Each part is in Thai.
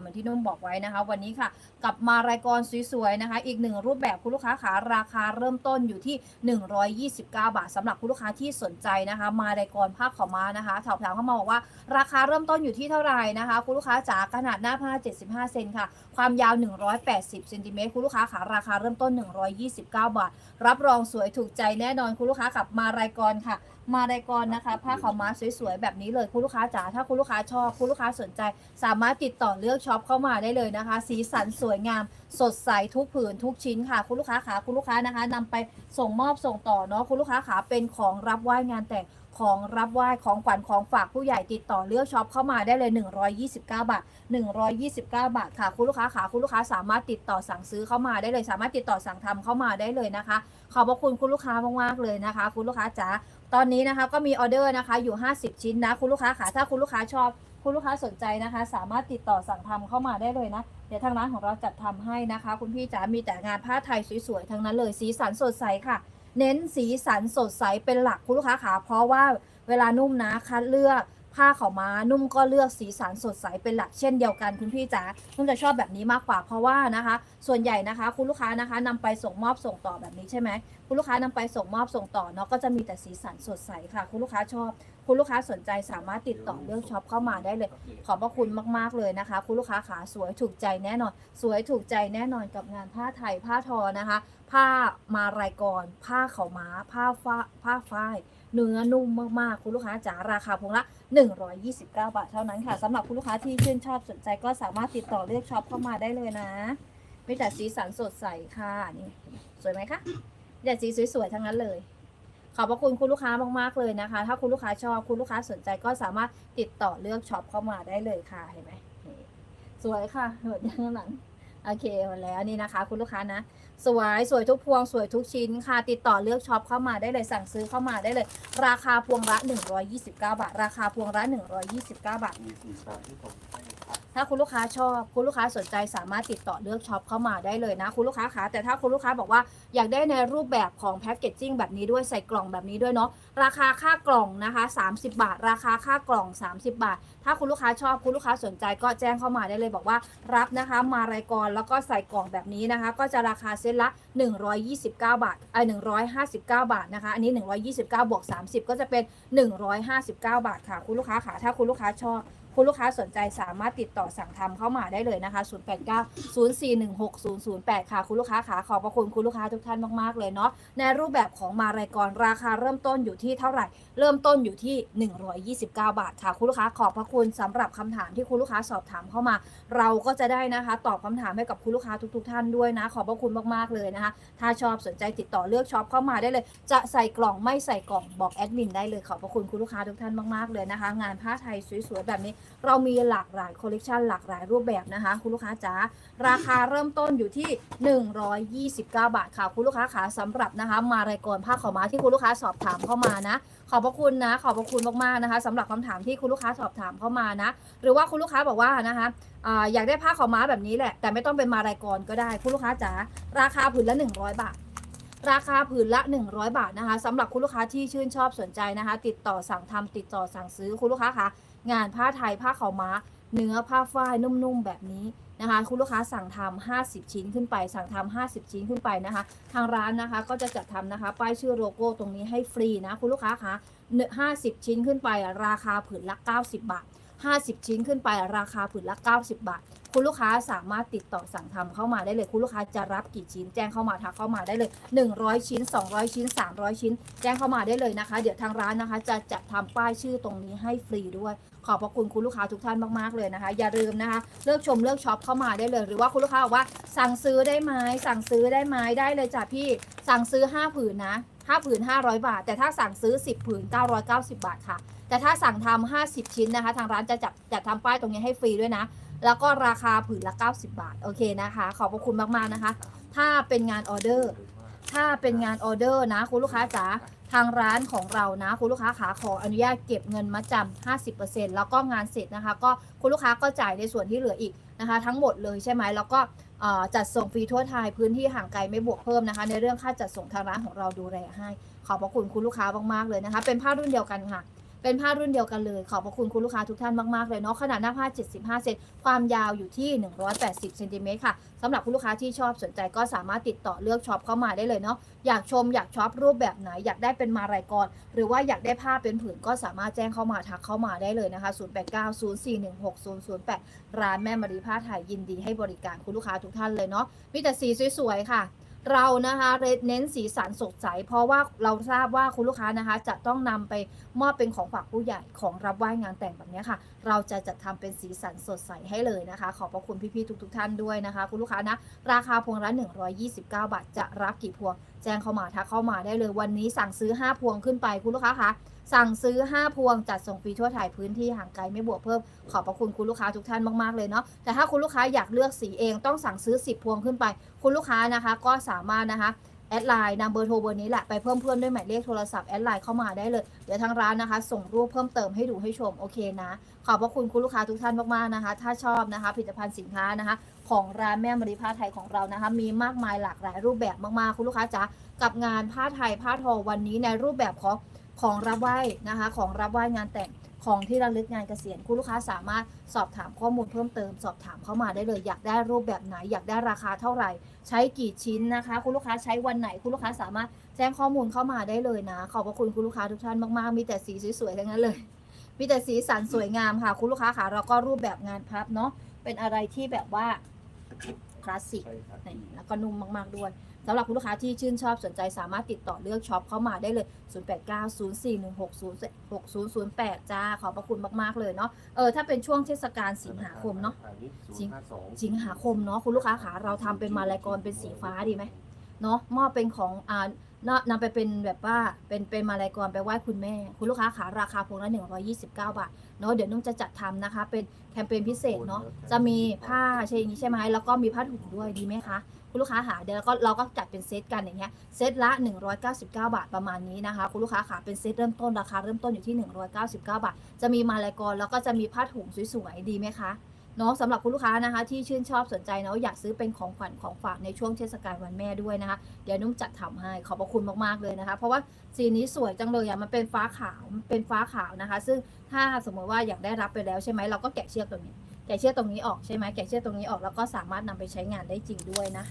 เหมือนที่นุ่มบอกไว้นะคะ วันนี้ค่ะกลับมารายกรสวยๆนะคะ อีกหนึ่งรูปแบบคุณลูกค้าขาราคาเริ่มต้นอยู่ที่ 129 บาทสำหรับคุณลูกค้าที่สนใจนะคะ มารายกรผ้าขาวม้านะคะสอบถามเข้ามาบอกว่า ราคาเริ่มต้นอยู่ที่เท่าไหร่นะคะ คุณลูกค้าจ๋าขนาดหน้าผ้า75 เซนค่ะ ความยาว 180เซนติเมตรคุณลูกค้าขาราคาเริ่มต้น 129 บาท รับรองสวยถูกใจแน่นอนคุณลูกค้ากับมารายกรค่ะ มารายกรนะคะผ้าขาวม้าสวยๆแบบนี้เลยคุณลูกค้าจ๋าถ้าคุณลูกค้าชอบคุณลูกค้าสนใจ สามารถติดต่อเลือกช็อปเข้ามาได้เลยนะคะ สีสันสวยงาม สดใสทุกผืนทุกชิ้นค่ะ คุณลูกค้าขาคุณลูกค้านะคะนำไปส่งมอบส่งต่อเนาะคุณลูกค้าขาเป็นของรับไหว้งานแต่ง ของรับไหว้ของขวัญของฝากผู้ใหญ่ติดต่อเลือกช็อปเข้ามาได้เลย 129 บาท 129 บาทค่ะคุณลูกค้าขาคุณลูกค้าสามารถติดต่อสั่งซื้อเข้ามาได้เลย สามารถติดต่อสั่งทำเข้ามาได้เลยนะคะ ขอบพระคุณคุณลูกค้ามากๆเลยนะคะ คุณลูกค้าจ๋าตอนนี้นะคะก็มีออเดอร์นะคะอยู่ 50 ชิ้นนะคุณลูกค้าขาถ้าคุณลูกค้าชอบคุณลูกค้าสนใจนะคะ สามารถติดต่อสั่งทำเข้ามาได้เลยนะ เดี๋ยวทางร้านของเราจัดทำให้นะคะ คุณพี่จ๋ามีแต่งานผ้าไทยสวยๆทั้งนั้นเลยสีสันสดใสค่ะ เน้นสีสันสดใสเป็นหลักคุณลูกค้าขาเพราะว่าเวลานุ่มนะคัดเลือก ผ้าขาวม้านุ่มก็เลือกสีสันสดใสเป็นหลักเช่นเดียวกันคุณพี่จ๋านุ่มจะชอบแบบนี้มากกว่าเพราะว่านะคะ ส่วนใหญ่นะคะ คุณลูกค้านะคะนำไปส่งมอบส่งต่อแบบนี้ใช่ไหมคุณลูกค้านำไปส่งมอบส่งต่อเนาะก็จะมีแต่สีสันสดใสค่ะ คุณลูกค้าชอบ คุณลูกค้าสนใจสามารถติดต่อเลือกช็อปเข้ามาได้เลย ขอบพระคุณมากๆเลยนะคะ คุณลูกค้าขาสวยถูกใจแน่นอน สวยถูกใจแน่นอนกับงานผ้าไทยผ้าทอนะคะ ผ้ามารายกร ผ้าเขาม้า ผ้าฟ้าผ้าฝ้าย เนื้อนุ่มมากๆ คุณลูกค้าจ๋าราคาพวงละ 129 บาทเท่านั้นค่ะสำหรับคุณลูกค้าที่ชื่นชอบสนใจก็สามารถติดต่อเลือกช็อปเข้ามาได้เลยนะมีแต่สีสันสดใสค่ะนี่สวยไหมคะมีแต่สีสวยๆทั้งนั้นเลย ขอบพระคุณคุณลูกค้ามากๆเลยนะคะ ถ้าคุณลูกค้าชอบคุณลูกค้าสนใจก็สามารถติดต่อเลือกช็อปเข้ามาได้เลยค่ะเห็นไหมสวยค่ะเหมือนข้างหลัง โอเคหมดแล้วนี่นะคะ คุณลูกค้านะ สวยสวยทุกพวงสวยทุกชิ้นค่ะ ติดต่อเลือกช็อปเข้ามาได้เลยสั่งซื้อเข้ามาได้เลย ราคาพวงละ 129 บาท ราคาพวงละ 129 บาท มีสีสันที่ผมให้ครับ ถ้าคุณลูกค้าชอบคุณลูกค้าสนใจสามารถติดต่อเลือกช็อปเข้ามาได้เลยนะ คุณลูกค้าคะแต่ถ้าคุณลูกค้าบอกว่าอยากได้ในรูปแบบของแพ็กเกจจิ้งแบบนี้ด้วยใส่กล่องแบบนี้ด้วยเนาะราคาค่ากล่องนะคะ 30 บาท ราคาค่ากล่อง 30 บาท ถ้าคุณลูกค้าชอบคุณลูกค้าสนใจก็แจ้งเข้ามาได้เลยบอกว่ารับนะคะ มารายกรแล้วก็ใส่กล่องแบบนี้นะคะ ก็จะราคาเซ็ตละ 129 บาทไอ้159 บาทนะคะอันนี้ 129 บวก 30 ก็จะเป็น 159 บาทค่ะ คุณลูกค้าค่ะถ้าคุณลูกค้าชอบ คุณลูกค้าสนใจสามารถติดต่อสั่งทำเข้ามาได้เลยนะคะ 089 0416 008 ค่ะ คุณลูกค้าขาขอบพระคุณคุณลูกค้าทุกท่านมากๆเลยเนาะในรูปแบบของมารายกรราคาเริ่มต้นอยู่ที่เท่าไหร่ เริ่มต้นอยู่ที่ 129 บาท ค่ะคุณลูกค้าขอบพระคุณสำหรับคำถามที่คุณลูกค้าสอบถามเข้ามา เราก็จะได้นะคะ ตอบคำถามให้กับคุณลูกค้าทุก ๆ ท่านด้วยนะ ขอบพระคุณมากๆเลยนะคะ ถ้าชอบสนใจติดต่อเลือกช็อปเข้ามาได้เลย จะใส่กล่องไม่ใส่กล่องบอกแอดมินได้เลยขอบพระคุณคุณลูกค้าทุกท่านมากๆเลยนะคะ งานผ้าไทยสวยๆแบบนี้เรามีหลากหลายคอลเลกชันหลากหลายรูปแบบนะคะ คุณลูกค้าจ๋าราคาเริ่มต้นอยู่ที่ 129 บาทค่ะ คุณลูกค้าขาสำหรับนะคะ มารายกรผ้าขาวม้าที่คุณลูกค้าสอบถามเข้ามานะ ขอบพระคุณนะ ขอบพระคุณมากๆนะคะสำหรับคำถามที่คุณลูกค้าสอบถามเข้ามานะ หรือว่าคุณลูกค้าบอกว่านะคะอยากได้ผ้าขาวม้าแบบนี้แหละ แต่ไม่ต้องเป็นมารายกรก็ได้ คุณลูกค้าจ๋าราคาผืนละ 100 บาท ราคาผืนละ 100 บาทนะคะสำหรับคุณลูกค้าที่ชื่นชอบสนใจนะคะ ติดต่อสั่งทำติดต่อสั่งซื้อคุณลูกค้าคะงานผ้าไทยผ้าขาวม้า เนื้อผ้าฝ้ายนุ่มๆแบบนี้นะคะ คุณลูกค้าสั่งทำ50 ชิ้นขึ้นไป สั่งทำ50 ชิ้นขึ้นไปนะคะ ทางร้านนะคะก็จะจัดทำนะคะ ป้ายชื่อโลโก้ตรงนี้ให้ฟรีนะคุณลูกค้าคะ50 ชิ้นขึ้นไปราคาผืนละ 90 บาท 50 ชิ้นขึ้นไปราคาผืนละ 90 บาท คุณลูกค้าสามารถติดต่อสั่งทำเข้ามาได้เลย คุณลูกค้าจะรับกี่ชิ้นแจ้งเข้ามาทักเข้ามาได้เลย 100 ชิ้น 200 ชิ้น 300 ชิ้น แจ้งเข้ามาได้เลยนะคะ เดี๋ยวทางร้านนะคะ จะจัดทำป้ายชื่อตรงนี้ให้ฟรีด้วย ขอบพระคุณคุณลูกค้าทุกท่านมากๆเลยนะคะ อย่าลืมนะคะ เลือกชมเลือกช็อปเข้ามาได้เลย หรือว่าคุณลูกค้าบอกว่าสั่งซื้อได้ไหมสั่งซื้อได้ไหมได้เลยจ้ะพี่ สั่งซื้อ 5 ผืนนะ 5ผืน500 บาท แต่ถ้าสั่งซื้อ 10 ผืน 990 บาทค่ะ แต่ถ้าสั่งทำ50 ชิ้นนะคะ ทางร้านจะจัดจัดทำป้ายตรงนี้ให้ฟรีด้วยนะ แล้วก็ราคาผืนละ 90 บาท โอเคนะคะ ขอบพระคุณมากๆนะคะ ถ้าเป็นงานออเดอร์ ถ้าเป็นงานออเดอร์นะ คุณลูกค้าจ๋าทางร้านของเรานะ คุณลูกค้าขาขออนุญาตเก็บเงินมาจำ50%แล้วก็งานเสร็จนะคะ ก็คุณลูกค้าก็จ่ายในส่วนที่เหลืออีกนะคะ ทั้งหมดเลยใช่ไหมแล้วก็ จัดส่งฟรีทั่วไทยพื้นที่ห่างไกลไม่บวกเพิ่มนะคะ ในเรื่องค่าจัดส่งทางร้านของเราดูแลให้ ขอบพระคุณคุณลูกค้ามากๆเลยนะคะ เป็นผ้ารุ่นเดียวกันค่ะ เป็นผ้ารุ่นเดียวกันเลย ขอบพระคุณคุณลูกค้าทุกท่านมากๆเลยเนาะขนาดหน้าผ้า 75 เซนความยาวอยู่ที่ 180เซนติเมตรค่ะสำหรับคุณลูกค้าที่ชอบสนใจก็สามารถติดต่อเลือกช็อปเข้ามาได้เลยเนาะอยากชมอยากช็อปรูปแบบไหน อยากได้เป็นมารายกรหรือว่าอยากได้ผ้าเป็นผืนก็สามารถแจ้งเข้ามาทักเข้ามาได้เลยนะคะ 0890416008 ร้านแม่มารีผ้าไทยยินดีให้บริการคุณลูกค้าทุกท่านเลยเนาะมีแต่สีสวยๆค่ะ เรานะคะเน้นสีสันสดใส เพราะว่าเราทราบว่าคุณลูกค้านะคะ จะต้องนำไปมอบเป็นของฝากผู้ใหญ่ของรับไหว้งานแต่งแบบนี้ค่ะเราจะจัดทำเป็นสีสันสดใสให้เลยนะคะ ขอบพระคุณพี่ๆทุกๆท่านด้วยนะคะ คุณลูกค้านะ ราคาพวงละ129 บาท จะรับกี่พวง แจ้งเข้ามาทักเข้ามาได้เลยวันนี้สั่งซื้อ 5 พวงขึ้นไปคุณลูกค้าคะสั่งซื้อ 5 พวงจัดส่งฟรีทั่วไทยพื้นที่ห่างไกลไม่บวกเพิ่ม ขอบพระคุณคุณลูกค้าทุกท่านมากๆเลยเนาะแต่ถ้าคุณลูกค้าอยากเลือกสีเองต้องสั่งซื้อ 10 พวงขึ้นไป คุณลูกค้านะคะก็สามารถนะคะ แอดไลน์นำเบอร์โทรเบอร์นี้แหละไปเพิ่มเพื่อนด้วยหมายเลขโทรศัพท์แอดไลน์เข้ามาได้เลย เดี๋ยวทางร้านนะคะ ส่งรูปเพิ่มเติมให้ดูให้ชมโอเคนะ ขอบพระคุณคุณลูกค้าทุกท่านมากๆนะคะ ถ้าชอบนะคะผลิตภัณฑ์สินค้านะคะ ของร้านแม่มริผ้าไทยของเรานะคะ มีมากมายหลากหลายรูปแบบมากๆ คุณลูกค้าจ๋ากับงานผ้าไทยผ้าทอวันนี้ในรูปแบบของของรับไหว้นะคะ ของรับไหว้งานแต่ง ของที่ระลึกงานเกษียณคุณลูกค้าสามารถสอบถามข้อมูลเพิ่มเติม สอบถามเข้ามาได้เลย อยากได้รูปแบบไหน อยากได้ราคาเท่าไหร่ ใช้กี่ชิ้นนะคะ คุณลูกค้าใช้วันไหน คุณลูกค้าสามารถแจ้งข้อมูลเข้ามาได้เลยนะ ขอบพระคุณคุณลูกค้าทุกท่านมากๆ มีแต่สีสวยๆทั้งนั้นเลย มีแต่สีสันสวยงามค่ะ คุณลูกค้าค่ะแล้วก็รูปแบบงานพับเนาะเป็นอะไรที่แบบว่า คลาสสิกใช่ครับนี่แล้วก็นุ่มมาก ๆ ด้วยสำหรับคุณลูกค้าที่ชื่นชอบสนใจสามารถติดต่อเลือกช็อปเข้ามาได้เลย 0890416008 จ้า ขอบพระคุณมาก ๆ เลยเนาะ เออ ถ้าเป็นช่วงเทศกาลสิงหาคมเนาะ สิงห้าสองสิงหาคมเนาะ คุณลูกค้าขาเราทำเป็นมาลายกรเป็นสีฟ้าดีไหม เนาะมอบเป็นของอ่า นำนำไปเป็นแบบว่าเป็นเป็นมาลายกรไปไหว้คุณแม่ คุณลูกค้าขาราคาพวงละ129 บาทเนาะเดี๋ยวนุ่มจะจัดทำนะคะ เป็นแคมเปญพิเศษเนาะจะมีผ้าใช่อย่างนี้ใช่ไหมแล้วก็มีผ้าถุงด้วยดีไหมคะคุณลูกค้าหาเดี๋ยวเราก็เราก็จัดเป็นเซตกันอย่างเงี้ยเซตละ 199 บาทประมาณนี้นะคะ คุณลูกค้าขาเป็นเซตเริ่มต้นราคาเริ่มต้นอยู่ที่ 199 บาท จะมีมาลายกรแล้วก็จะมีผ้าถุงสวยๆดีไหมคะ เนาะสำหรับคุณลูกค้านะคะ ที่ชื่นชอบสนใจเนาะอยากซื้อเป็นของขวัญของฝากในช่วงเทศกาลวันแม่ด้วยนะคะ เดี๋ยวนุ่มจัดทำให้ขอบพระคุณมากๆเลยนะคะ เพราะว่าสีนี้สวยจังเลยอะมันเป็นฟ้าขาวมันเป็นฟ้าขาวนะคะ ซึ่งถ้าสมมติว่าอยากได้รับไปแล้วใช่ไหมเราก็แกะเชือกตรงนี้แกะเชือกตรงนี้ออกใช่ไหมแกะเชือกตรงนี้ออกแล้วก็สามารถนำไปใช้งานได้จริงด้วยนะ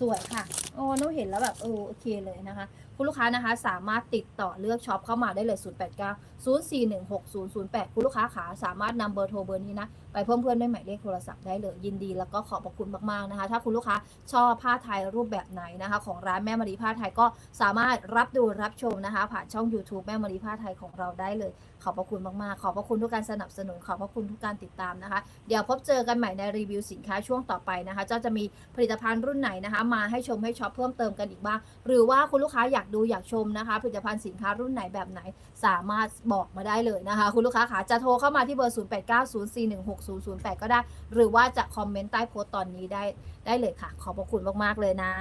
สวยค่ะ โอ้นุ่มเห็นแล้วแบบเออโอเคเลยนะคะ คุณลูกค้านะคะสามารถติดต่อเลือกช็อปเข้ามาได้เลย 089 0416008 คุณลูกค้าขาสามารถนำเบอร์โทรเบอร์นี้นะ ไปเพิ่มเพื่อนด้วยหมายเลขโทรศัพท์ได้เลยยินดีแล้วก็ขอบพระคุณมากๆนะคะ ถ้าคุณลูกค้าชอบผ้าไทยรูปแบบไหนนะคะ ของร้านแม่มารีผ้าไทยก็สามารถรับดูรับชมนะคะ ผ่านช่อง YouTube แม่มารีผ้าไทยของเราได้เลย ขอบพระคุณมากๆ ขอบพระคุณทุกการสนับสนุนขอบพระคุณทุกการติดตามนะคะ เดี๋ยวพบเจอกันใหม่ในรีวิวสินค้าช่วงต่อไปนะคะเจ้าจะมีผลิตภัณฑ์รุ่นไหนนะคะ มาให้ชมให้ช็อปเพิ่มเติมกันอีกบ้างหรือว่าคุณลูกค้าอยากดูอยากชมนะคะ ผลิตภัณฑ์สินค้ารุ่นไหนแบบไหนสามารถบอกมาได้เลยนะคะ คุณลูกค้าขาจะโทรเข้ามาที่เบอร์ 0890416008 ก็ได้ หรือว่าจะคอมเมนต์ใต้โพสต์ตอนนี้ได้ได้เลยค่ะ ขอบพระคุณมาก ๆ เลยนะ